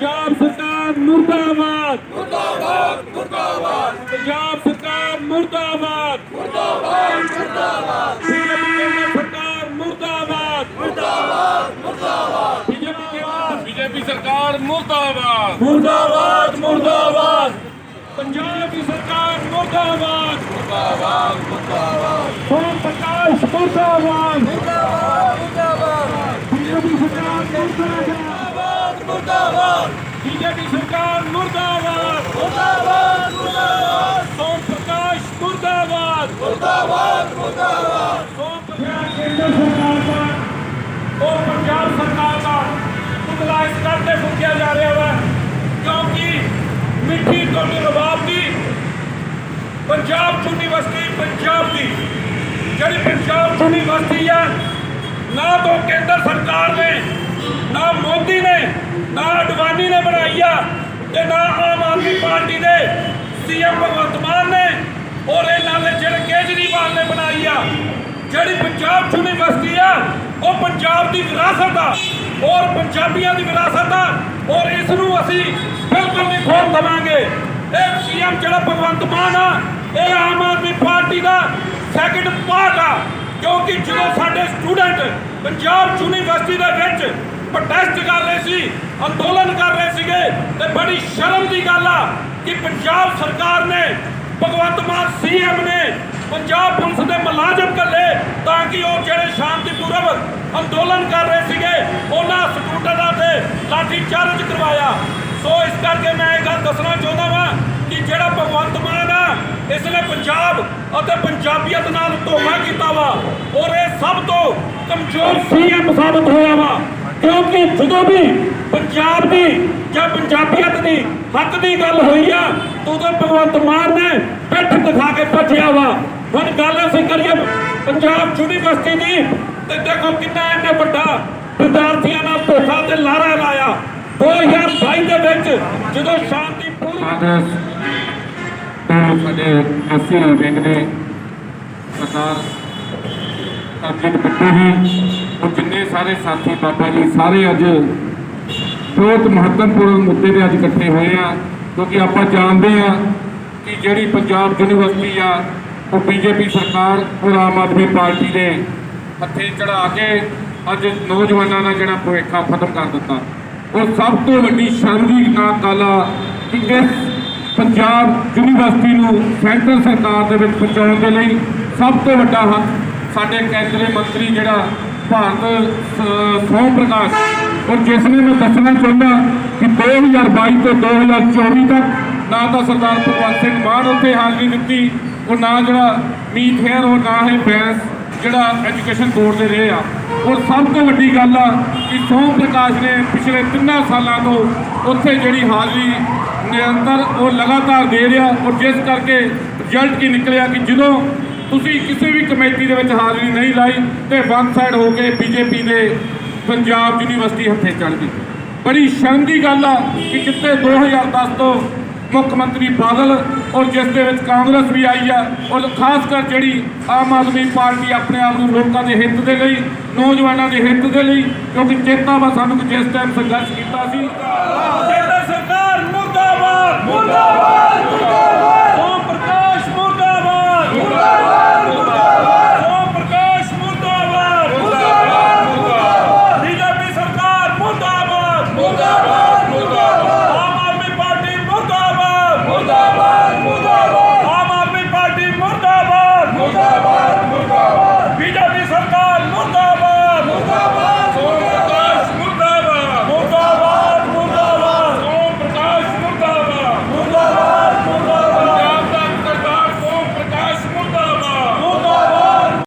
ਪੰਜਾਬ ਸਰਕਾਰ ਮੁਰਦਾਬਾਦ। ਮੁਰਦਾਬਾਦ ਮੁਰਦਾਬਾਦ। ਪੰਜਾਬ ਸਰਕਾਰ ਮੁਰਦਾਬਾਦ। ਮੁਰਦਾਬਾਦ ਮੁਰਦਾਬਾਦ। ਸਰਕਾਰ ਮੁਰਦਾਬਾਦ ਮੁਰਦਾਬਾਦ। ਮੁਰਦਾਬਾਦ। ਬੀਜੇਪੀ ਸਰਕਾਰ ਮੁਰਦਾਬਾਦ। ਮੁਰਦਾਬਾਦ ਮੁਰਦਾਬਾਦ। ਪੰਜਾਬ ਦੀ ਸਰਕਾਰ ਮੁਰਦਾਬਾਦ। ਮੁਰਦਾਬਾਦ ਮੁਰਦਾਬਾਦ। ਸੋਮ ਪ੍ਰਕਾਸ਼ ਮੁਰਦਾਬਾਦ। ਮੁਰਦਾਬਾਦ ਮੁਰਦਾਬਾਦ। ਬੀਜੇਪੀ ਸਰਕਾਰ ਮੁਰਦਾਬਾਦ। ਮੁਰਦਾਬਾਦ ਬੀਜੇਪੀ ਸਰਕਾਰ ਮੁਰਦਾਬਾਦ ਮੁਰਦਾਬਾਦ ਮੁਰਦਾਬਾਦ ਸੋਮ ਪ੍ਰਕਾਸ਼ ਮੁਰਦਾਬਾਦ ਮੁਰਦਾਬਾਦ ਮੁਰਦਾਬਾਦ ਸੋਮ ਪ੍ਰਕਾਸ਼ ਕੇਂਦਰ ਸਰਕਾਰ ਦਾ ਉਹ ਪੰਜਾਬ ਸਰਕਾਰ ਦਾ ਪੁਤਲਾ ਇਸ ਕਰਕੇ ਫੂਕਿਆ ਜਾ ਰਿਹਾ ਵਾ ਕਿਉਂਕਿ ਮਿੱਠੀ ਤੁਹਾਡੇ ਰਬਾਬ ਦੀ ਪੰਜਾਬ ਯੂਨੀਵਰਸਿਟੀ ਪੰਜਾਬ ਦੀ ਜਿਹੜੀ ਪੰਜਾਬ ਯੂਨੀਵਰਸਿਟੀ ਆ ਨਾ ਤੋਂ ਕੇਂਦਰ ਸਰਕਾਰ ਨੇ ਨਾ ਮੋਦੀ ਨੇ, ਨਾ ਅਡਵਾਨੀ ਨੇ ਬਣਾਈ ਆ ਤੇ ਨਾ ਆਮ ਆਦਮੀ ਪਾਰਟੀ ਦੇ ਸੀਐਮ ਭਗਵੰਤ ਮਾਨ ਨੇ ਔਰ ਇਹਨਾਂ ਦੇ ਜਿਹੜੇ ਕੇਜਰੀਵਾਲ ਨੇ ਬਣਾਈ ਆ, ਜਿਹੜੀ ਪੰਜਾਬ ਯੂਨੀਵਰਸਿਟੀ ਆ, ਉਹ ਪੰਜਾਬ ਦੀ ਵਿਰਾਸਤ ਆ, ਔਰ ਪੰਜਾਬੀਆਂ ਦੀ ਵਿਰਾਸਤ ਆ, ਔਰ ਇਸ ਨੂੰ ਅਸੀਂ ਬਿਲਕੁਲ ਨਹੀਂ ਖੋਣ ਦੇਵਾਂਗੇ। ਇਹ ਸੀਐਮ ਜਿਹੜਾ ਭਗਵੰਤ ਮਾਨ ਆ, ਇਹ ਆਮ ਆਦਮੀ ਪਾਰਟੀ ਦਾ ਸੈਕਿੰਡ ਪਾਰਟ ਆ, ਕਿਉਂਕਿ ਜਦੋਂ ਸਾਡੇ ਸਟੂਡੈਂਟ ਪੰਜਾਬ ਯੂਨੀਵਰਸਿਟੀ ਦੇ ਵਿੱਚ ਪ੍ਰੋਟੈਸਟ ਕਰ ਰਹੇ ਸੀ, ਅੰਦੋਲਨ ਕਰ ਰਹੇ ਸੀਗੇ ਤੇ ਬੜੀ ਸ਼ਰਮ ਦੀ ਗੱਲ ਆ ਕਿ ਪੰਜਾਬ ਸਰਕਾਰ ਨੇ, ਭਗਵੰਤ ਮਾਨ ਸੀਐਮ ਨੇ ਪੰਜਾਬ ਪੁਲਿਸ ਦੇ ਮੁਲਾਜ਼ਮ ਕੱਲੇ ਤਾਂ ਕਿ ਉਹ ਜਿਹੜੇ ਸ਼ਾਂਤੀਪੂਰਵਕ ਅੰਦੋਲਨ ਕਰ ਰਹੇ ਸੀਗੇ, ਉਹਨਾਂ ਸਟੂਡੈਂਟਾਂ ਤੇ ਲਾਠੀ ਚਾਰਜ ਕਰਵਾਇਆ। ਸੋ ਇਸ ਕਰਕੇ ਮੈਂ ਇਹ ਗੱਲ ਦੱਸਣਾ ਚਾਹੁੰਦਾ ਵਾਂ ਕਿ ਜਿਹੜਾ ਭਗਵੰਤ ਮਾਨ ਆ ਇਸ ਨੇ ਪੰਜਾਬ ਅਤੇ ਪੰਜਾਬੀਅਤ ਨਾਲ ਧੋਖਾ ਕੀਤਾ ਵਾ ਔਰ ਇਹ ਸਭ ਤੋਂ ਕਮਜ਼ੋਰ ਸੀਐਮ ਸਾਬਤ ਹੋਇਆ ਵਾ। ਕਿਉਂਕਿ ਜਦੋਂ ਵੀ ਪੰਜਾਬ ਦੀ ਜਾਂ ਪੰਜਾਬੀਅਤ ਦੀ ਹੱਕ ਦੀ ਗੱਲ ਹੋਈ ਆ, ਉਦੋਂ ਭਗਵੰਤ ਮਾਨ ਨੇ ਪਿੱਠ ਦਿਖਾ ਕੇ ਭੱਜਿਆ ਵਾ। ਹੁਣ ਗੱਲ ਅਸੀਂ ਕਰੀਏ ਪੰਜਾਬ ਯੂਨੀਵਰਸਿਟੀ ਦੀ, ਤੇ ਦੇਖੋ ਕਿੰਨਾ ਇਹਨੇ ਵੱਡਾ ਵਿਦਿਆਰਥੀਆਂ ਨਾਲ ਧੋਖਾ ਤੇ ਲਾਰਾ ਲਾਇਆ। 2022 ਦੇ ਵਿੱਚ ਜਦੋਂ ਸ਼ਾਂਤੀਪੂਰਨ ਕਾਂਗਰਸ ਤੋਂ ਸਾਡੇ ਐਸਸੀ ਵਿੰਗ ਦੇ ਸਰਦਾਰ ਅਰਜਿਤ ਬਿੱਟੂ ਜੀ ਔਰ ਜਿੰਨੇ ਸਾਰੇ ਸਾਥੀ ਬਾਬਾ ਜੀ, ਸਾਰੇ ਅੱਜ ਬਹੁਤ ਮਹੱਤਵਪੂਰਨ ਮੁੱਦੇ ਤੇ ਅੱਜ ਇਕੱਠੇ ਹੋਏ ਆ, ਕਿਉਂਕਿ ਆਪਾਂ ਜਾਣਦੇ ਆ ਕਿ ਜਿਹੜੀ ਪੰਜਾਬ ਯੂਨੀਵਰਸਿਟੀ ਆ, ਉਹ ਬੀਜੇਪੀ ਸਰਕਾਰ ਔਰ ਆਮ ਆਦਮੀ ਪਾਰਟੀ ਦੇ ਹੱਥੇ ਚੜਾ ਕੇ ਅੱਜ ਨੌਜਵਾਨਾਂ ਦਾ ਜਿਹੜਾ ਭਵਿੱਖਾ ਖਤਮ ਕਰ ਦਿੱਤਾ। ਔਰ ਸਭ ਤੋਂ ਵੱਡੀ ਸ਼ਰਮ ਦੀ ਨਾ ਗੱਲ ਆ ਕਿ ਇਸ ਪੰਜਾਬ ਯੂਨੀਵਰਸਿਟੀ ਨੂੰ ਸੈਂਟਰ ਸਰਕਾਰ ਦੇ ਵਿੱਚ ਪਹੁੰਚਾਉਣ ਦੇ ਲਈ ਸਭ ਤੋਂ ਵੱਡਾ ਹੱਥ ਸਾਡੇ ਕੇਂਦਰੀ ਮੰਤਰੀ ਜਿਹੜਾ ਭਾਰਤ ਸੋਮ ਪ੍ਰਕਾਸ਼। ਔਰ ਜਿਸ ਨੇ ਮੈਂ ਦੱਸਣਾ ਚਾਹੁੰਦਾ ਕਿ 2022 ਤੋਂ 2024 ਤੱਕ ਨਾ ਤਾਂ ਸਰਦਾਰ ਭਗਵੰਤ ਸਿੰਘ ਮਾਨ ਉੱਥੇ ਹਾਜ਼ਰੀ ਦਿੱਤੀ ਉਹ ਨਾ ਜਿਹੜਾ ਮੀਤ ਹੈਰ ਔਰ ਨਾ ਹੀ ਬੈਂਸ ਜਿਹੜਾ ਐਜੂਕੇਸ਼ਨ ਬੋਰਡ ਦੇ ਰਹੇ ਆ। ਔਰ ਸਭ ਤੋਂ ਵੱਡੀ ਗੱਲ ਆ ਕਿ ਸੋਮ ਪ੍ਰਕਾਸ਼ ਨੇ ਪਿਛਲੇ ਤਿੰਨਾਂ ਸਾਲਾਂ ਤੋਂ ਉੱਥੇ ਜਿਹੜੀ ਹਾਜ਼ਰੀ ਨਿਰੰਤਰ ਉਹ ਲਗਾਤਾਰ ਦੇ ਰਿਹਾ ਔਰ ਜਿਸ ਕਰਕੇ ਰਿਜ਼ਲਟ ਕੀ ਨਿਕਲਿਆ ਕਿ ਜਦੋਂ ਤੁਸੀਂ ਕਿਸੇ ਵੀ ਕਮੇਟੀ ਦੇ ਵਿੱਚ ਹਾਜ਼ਰੀ ਨਹੀਂ ਲਾਈ ਤੇ ਵਨ ਸਾਈਡ ਹੋ ਕੇ ਬੀਜੇਪੀ ਦੇ ਪੰਜਾਬ ਯੂਨੀਵਰਸਿਟੀ ਹੱਥੇ ਚੜ ਗਈ। ਬੜੀ ਸ਼ਰਮ ਦੀ ਗੱਲ ਆ ਕਿ ਕਿਤੇ 2010 ਤੋਂ ਮੁੱਖ ਮੰਤਰੀ ਬਾਦਲ ਔਰ ਜਿਸ ਦੇ ਵਿੱਚ ਕਾਂਗਰਸ ਵੀ ਆਈ ਆ, ਔਰ ਖਾਸ ਕਰ ਜਿਹੜੀ ਆਮ ਆਦਮੀ ਪਾਰਟੀ ਆਪਣੇ ਆਪ ਨੂੰ ਲੋਕਾਂ ਦੇ ਹਿੱਤ ਦੇ ਲਈ, ਨੌਜਵਾਨਾਂ ਦੇ ਹਿੱਤ ਦੇ ਲਈ, ਕਿਉਂਕਿ ਚੇਤਾ ਵਾ ਸਾਨੂੰ ਜਿਸ ਟਾਈਮ ਸੰਘਰਸ਼ ਕੀਤਾ ਸੀ। ਕੇਂਦਰ ਸਰਕਾਰ ਮੁਰਦਾਬਾਦ! ਮੁਰਦਾਬਾਦ ਓਮ ਪ੍ਰਕਾਸ਼ ਮੁਰਦਾਬਾਦ ਮੁਰਦਾਬਾਦ ਮੁਰਦਾਬਾਦ ਓਮ ਪ੍ਰਕਾਸ਼ ਮੁਰਦਾਬਾਦ